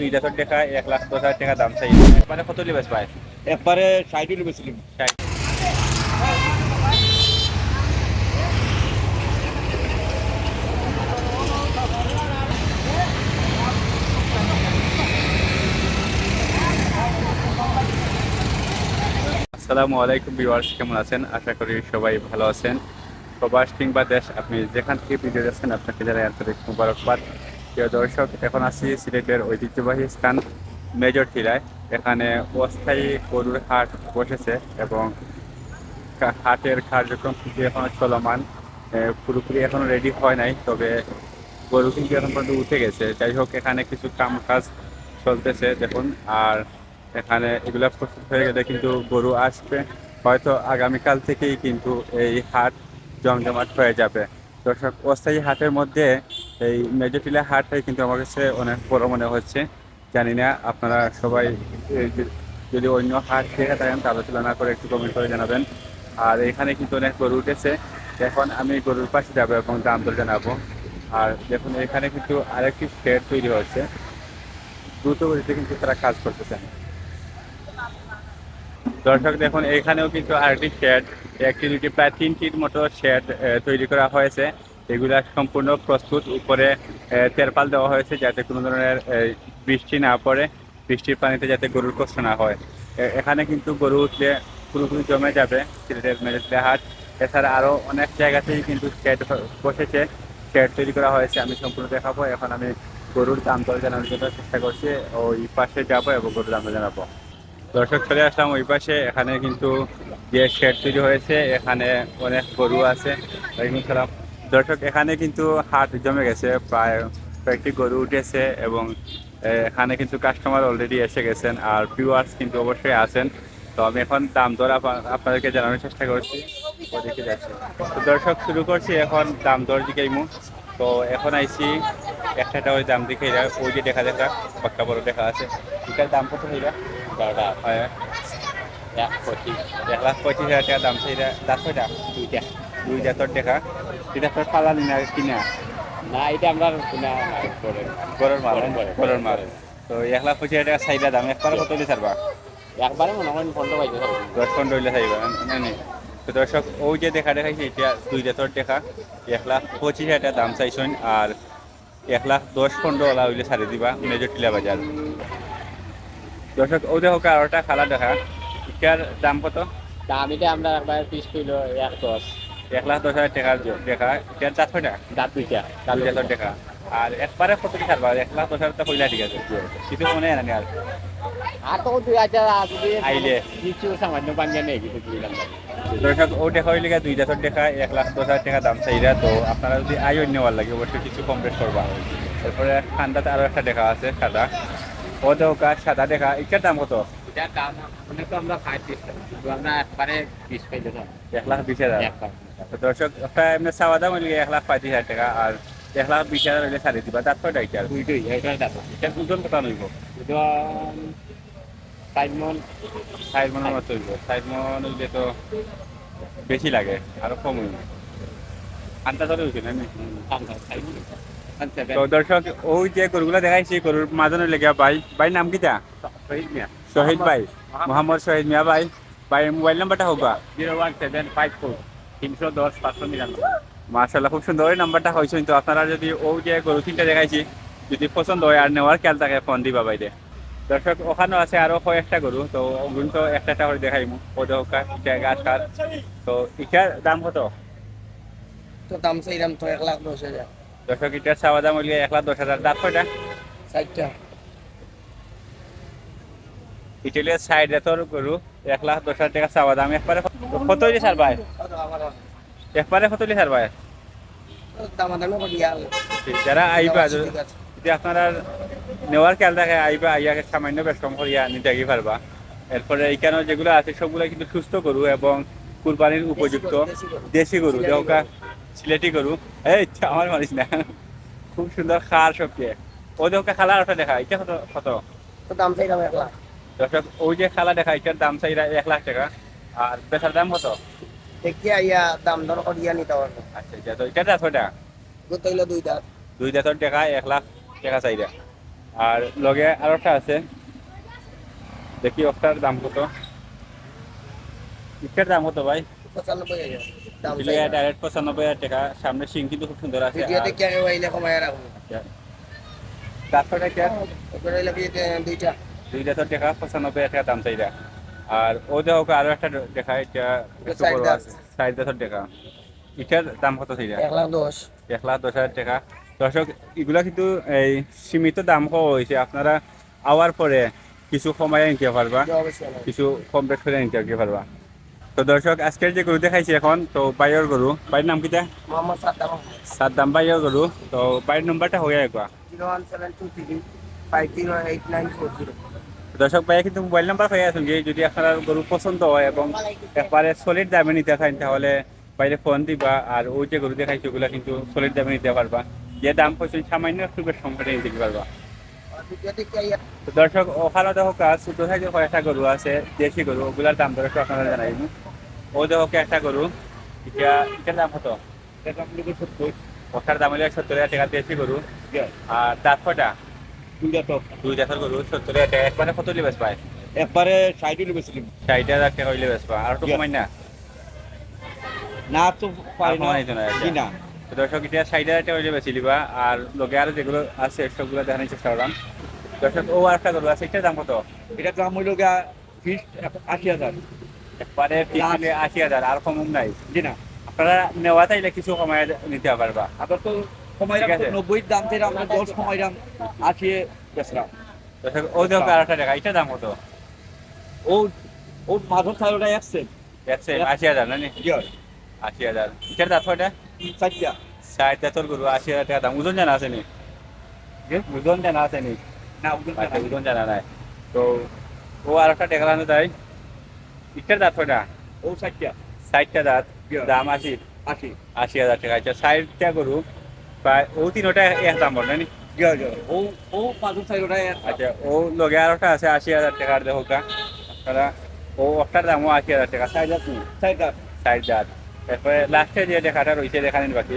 দুই টাকা এক লাখ দশ হাজার টাকা দাম চাই মানে কত লিবাস পায় একবারে ষাট বেছিলাম ষাট। আসসালামু আলাইকুম ভিউয়ার্স কেমন আছেন? আশা করি সবাই ভালো আছেন। প্রবাস কিংবা দেশ আপনি যেখান থেকে ভিডিও দেখছেন আপনাকে জানাই আন্তরিক মুবারকবাদ। প্রিয় দর্শক, এখন আছি সিলেটের ঐতিহ্যবাহী স্থান মেজর টিলায়। এখানে অস্থায়ী গরুর হাট বসেছে এবং হাটের কার্যক্রম কিন্তু এখনও চলমান। পুরোপুরি এখনও রেডি হয় নাই, তবে গরু কিন্তু এখন পর্যন্ত উঠে গেছে। যাই হোক, এখানে কিছু কাম কাজ চলতেছে, দেখুন। আর এখানে এগুলা প্রস্তুত হয়ে গেলে কিন্তু গরু আসবে। হয়তো আগামীকাল থেকেই কিন্তু এই হাট জমজমাট হয়ে যাবে। দর্শক, অস্থায়ী হাটের মধ্যে এই মেজরটিলা হাটটাই কিন্তু আমার কাছে অনেক বড় মনে হচ্ছে। জানি না আপনারা সবাই যদি অন্য হাট দেখে থাকেন, তাহলে তুলনা করে একটু কমেন্ট করে জানাবেন। আর এখানে কিন্তু অনেক গরু উঠেছে। এখন আমি গরুর পাশে যাব এবং দাম দর জানাব। আর দেখুন, এখানে কিন্তু আরেকটি শেড তৈরি হচ্ছে দ্রুত গতিতে কিন্তু তারা কাজ করতেছেন দর্শক, দেখুন, এখানেও কিন্তু আরেকটি শেড, একটি দুটি প্রায় তিনটির মতো শেড তৈরি করা হয়েছে। এগুলা সম্পূর্ণ প্রস্তুত, উপরে তেরপাল দেওয়া হয়েছে যাতে কোনো ধরনের বৃষ্টি না পড়ে, বৃষ্টির পানিতে যাতে গরুর কষ্ট না হয়। এখানে কিন্তু গরু উঠলে পুরোপুরি জমে যাবে সিলেটের মেজেসলে হাট এছাড়া আরও অনেক জায়গাতেই কিন্তু শেড বসেছে শেড তৈরি করা হয়েছে। আমি সম্পূর্ণ দেখাবো। এখন আমি গরুর দাম দর জানানোর জন্য চেষ্টা করছি। ওই পাশে যাব এবং গরুর দাম জানাব। দর্শক, চলে আসলাম ওই পাশে। এখানে কিন্তু যে শেড তৈরি হয়েছে, এখানে অনেক গরু আছে। ওয়ালাইকুম সালাম। দর্শক, এখানে কিন্তু হাট জমে গেছে। প্রায় কয়েকটি গরু উঠেছে এবং এখানে কিন্তু কাস্টমার অলরেডি এসে গেছেন আর ভিউয়ার্স কিন্তু অবশ্যই আছেন। তো আমি এখন দাম দর আপনা- আপনাদেরকে জানানোর চেষ্টা করছি। যাচ্ছি। তো দর্শক, শুরু করছি এখন দাম দর দিকেইমু তো এখন আইছি একটা ওই দাম দিকে ওই যে দেখা দেখা পাক্কা বড় দেখা আছে। এটার দাম কত হইরা বারোটা, হয় এক পঁচিশ এক লাখ পঁচিশ হাজার টাকা দাম সেইটা কয়টা দুইটা। দুই জাতর টাকা এটা তোর পালানি না কিনা? না এটা আমরা কিনা গরুর মাল গরুর মাল। তো এক লাখ পঁচিশ টাকা সাইডা দাম একবারে কত দিয়ে ছাড়বা? একবারে মনে হয় ফোনটা পাইতে দশ পনেরো হইলে চাইবা তো দর্শক ওই যে দেখা দেখাইছে এটা দুই জাতর টাকা এক লাখ পঁচিশ হাজার দাম চাইছেন আর এক লাখ দশ পনেরো ওলা হইলে ছাড়ি দিবা মেজর টিলা বাজার। দর্শক ও দেখো আরোটা খালা দেখা। এটার দাম কত? দাম এটা আমরা একবার পিস কইল এক দশ। এক লাখ দশ হাজার টাকার দেখা এটার চারশো টাকা দাঁত দুইটা। চার হাজার টাকা আর একবারে কত কি ছাড়বা এক লাখ দশ হাজার টাকা হইলে ঠিক আছে কিছু মনে হয় না আর আর তো দুই হাজার আইলে। কিছু সামান্য পাঞ্জা নেই কিছু দিলাম দর্শক ও দেখা হইলে দুই হাজার টাকা এক লাখ দশ হাজার টাকা দাম চাইরা তো আপনারা যদি আয় নেওয়ার লাগে অবশ্যই কিছু কম বেশ করবা তারপরে ঠান্ডাতে আরও একটা দেখা আছে সাদা। ও দেখা সাদা দেখা। এটার দাম কত? এটার দাম অনেক তো আমরা খাই পিস আমরা একবারে পিস পাইতে থাকব এক লাখ বিশ হাজার। তো দর্শক একটা এমনি চাওয়া দাম হইলে এক লাখ পঁয়ত্রিশ হাজার টাকা আর এক লাখ বিশ হাজার হইলে ছাড়ি দিবা। তার কয়টা এটার দুইটাই এটার দাম। এটার ওজন কত নইব এটা সাইড মন ষাট মনের মতো হইব। মন হইলে তো বেশি লাগে আরও কম হইব। আন্দাজ হলে হইছে না? তো দর্শক ওই যে গরুগুলা দেখাইছি গরুর মাঝনে লেগে ভাই ভাই নাম কিটা শহীদ ভাই মোহাম্মদ শহীদ মিয়া ভাই ভাই মোবাইল নাম্বারটা হোক zero one seven five four তিনশো দশ পাঁচশো নিরানব্বই। মার্শাল্লাহ খুব সুন্দর ওই নাম্বারটা হয়েছে তো আপনারা যদি ওই যে গরু তিনটা দেখাইছি যদি পছন্দ হয় আর নেওয়ার খেয়াল থাকে ফোন দিবা বাইরে দর্শক ওখানেও আছে আরও কয়েকটা গরু তো ওগুলো তো একটা একটা করে দেখাইমু। ওদের হোক ইটা গাছ কাঠ তো ইটার দাম কত? তো দাম চাইলাম তো এক লাখ দশ হাজার। দর্শক ইটার চাওয়া দাম হইলে এক লাখ দশ হাজার। দাম কয়টা? ষাটটা ইটালিয়ার সাইড এতর গরু এক লাখ দশ হাজার টাকা চাওয়া দাম। একবারে কত হইলে ছাড় ভাই? একবারে কত হইলে ছাড় ভাই? যারা আইবা যদি আপনারা নেওয়ার খেয়াল থাকে আইবা আইয়াকে সামান্য বেশ কম করিয়া নিতে আগে পারবা। এরপরে এইখানে যেগুলো আছে সবগুলো কিন্তু সুস্থ গরু এবং কুরবানির উপযুক্ত দেশি গরু। দেহকা সিলেটি গরু। এই আমার মানিস না। খুব সুন্দর খার সবকে। ও দেহকা খালা ওটা দেখা এটা কত কত? দাম চাইলাম এক লাখ। দর্শক ওই যে খালা দেখা এটার দাম চাইরা এক লাখ টাকা। আর বেচার দাম কত? দেখি আইয়া দাম দর করিয়া নিতে পারব। আচ্ছা আচ্ছা তো এটা দাঁত ওটা গোটাইলো দুই দাঁত। দুই দাঁতর টাকা এক লাখ টাকা চাইরা। আর লগে আর একটা আছে। দেখি ওটার দাম কত। ইটার দাম কত ভাই? পঁচানব্বই হাজার। ডাইরেক্ট পঁচানব্বই হাজার টাকা। সামনে সিং কিন্তু খুব সুন্দর আছে। দেখে। আগে দুইটা দুই হাজার টাকা পঁচানব্বই টাকা দাম চাইটা আর ও দেখো আরও একটা দেখা এটা একটু বড় আছে ষাট হাজার টাকা। এটার দাম কত চাইটা এক লাখ দশ। এক লাখ দশ হাজার টাকা। দর্শক এগুলা কিন্তু এই সীমিত দাম কম হয়েছে। আপনারা আওয়ার পরে কিছু সময় নিতে পারবা। কিছু কম রেট করে নিতে পারবা। তো দর্শক আজকের যে গরু দেখাইছি এখন তো বাইরের গরু বাইরের নাম কিটা সাদ্দাম দাম বাইরের গরু। তো বাইরের নম্বরটা হয়ে একবার। Zero one seven two three five zero eight nine four zero. দর্শক ভাইয়া কিন্তু মোবাইল নাম্বার পেয়ে আছেন, যে যদি আপনার গরু পছন্দ হয় এবং একবারে সলিড দামে নিতে চান, তাহলে বাইরে ফোন দিবা আর ওই যে গরু দেখাইছে, ওগুলো কিন্তু সলিড দামে নিতে পারবা। যে দাম পয়সা সামান্য একটু বেশ সংখ্যাটা নিতে পারবা। দর্শক ওখানে দেখো কাজ ছোট সাইজের কয়েকটা গরু আছে, দেশি গরু, ওগুলার দাম দর একটু আপনারা জানাইব ও দেখো একটা গরু, এটা, এটার দাম সত্তর। ওটার দাম হলে সত্তর হাজার টাকা দেশি গরু। আর দাঁত কটা? দুইটা টপ দুই দাঁতের গরু সত্তর একবারে কত লিবাস পায় একবারে সাইডে বেছিলাম ষাট হাজার টাকা হইলে বেশ পা আর একটু কমাই না। না তো পারি আর কমাই তো না তো দর্শক এটা ষাট হাজার টাকা হইলে বেশি লিবা। আর লোকে আর যেগুলো আছে সবগুলো দেখানোর চেষ্টা করলাম। দর্শক ও আর একটা গরু আছে এটার দাম কত? এটা দাম হইল গা ফিস আশি হাজার। একবারে fixed আশি হাজার আর কম নাই। জি না। আপনারা নেওয়া চাইলে কিছু কমাই নিতে পারবা। আবার তো সময় ঠিক আছে। নব্বই দাম থেকে আমরা দশ সময় দাম বেচলাম। ও টাকা দাম কত? একশো আশি হাজার না নি? কি আশি হাজার। এটার দাম কয়টা চারটা। ষাট হাজার গরু আশি হাজার টাকা দাম। ওজন জানা আছে নি? ওজন জানা আছে নি? না ওজন আচ্ছা, জানা নাই। তো ও আর একটা টাকা তাই এটার দাঁত কয়টা ও ষাটটা দাঁত. দাম আশি। আশি। আশি হাজার টাকা। আচ্ছা ষাটটা গরু ও তিনটা এক দাম বল না ও ও মাঝর সাইডটা আচ্ছা ও লগে আর একটা আছে আশি হাজার টাকার দেখো কা ও একটার দামও আশি হাজার টাকা। ষাট হাজার তুমি চারটা তারপরে লাস্টে যে দেখাটা রয়েছে দেখানিন বাকি।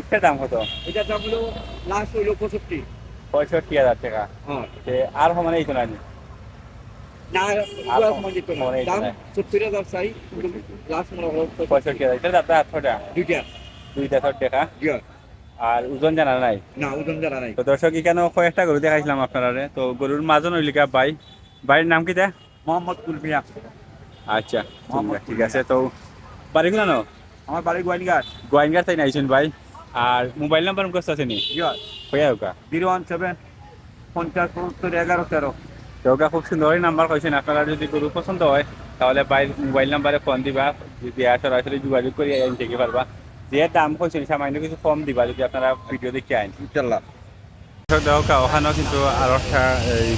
এটার দাম কত? এটা দাম হলো লাস্ট হইল পঁয়ষট্টি পঁয়ষট্টি হাজার টাকা। আর সমানে এই তো না? দিত না দাম সত্তর হাজার চাই লাস্ট মনে হলো পঁয়ষট্টি হাজার এটার দাম আটশোটা দুইটা। দুই টাকা। আর ওজন জানা নাই? না ওজন জানা নাই। তো দর্শক এখানে কয়েকটা গরু দেখাইছিলাম আপনারা তো গরুর মাজন হইলিকা বাই বাড়ির নাম কি দে মোহাম্মদ কুলমিয়া। আচ্ছা মোহাম্মদ ঠিক আছে। তো বাড়ি গুলো নো আমার বাড়ি গোয়াইনঘাট। গোয়াইনগার তাই নাইছেন ভাই? আর মোবাইল নাম্বার মুখস্থ আছে নি? হয়। ওকা জিরো ওয়ান সেভেন পঞ্চাশ পঁচাত্তর এগারো তেরো। তো খুব সুন্দরই নাম্বার কইছেন। আপনারা যদি গরু পছন্দ হয় তাহলে বাই মোবাইল নাম্বারে ফোন দিবা। যদি সরাসরি যোগাযোগ করে থেকে পারবা। যে দাম কইছেন সামান্য কিছু কম দিবা যদি আপনারা ভিডিও দেখে আইন। ইনশাল্লাহ দেখা ওখানেও কিন্তু আরও একটা এই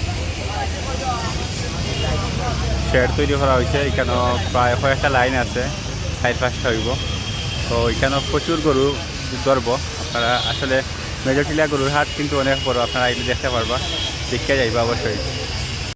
শেড তৈরি করা হয়েছে। এখানেও প্রায় কয়েকটা লাইন আছে চার পাঁচটা হইব। তো এখানেও প্রচুর গরু ধরব। আপনারা আসলে মেজরটিলা গরুর হাট কিন্তু অনেক বড় আপনারা এগুলো দেখতে পারবা। দেখতে যাইবা অবশ্যই।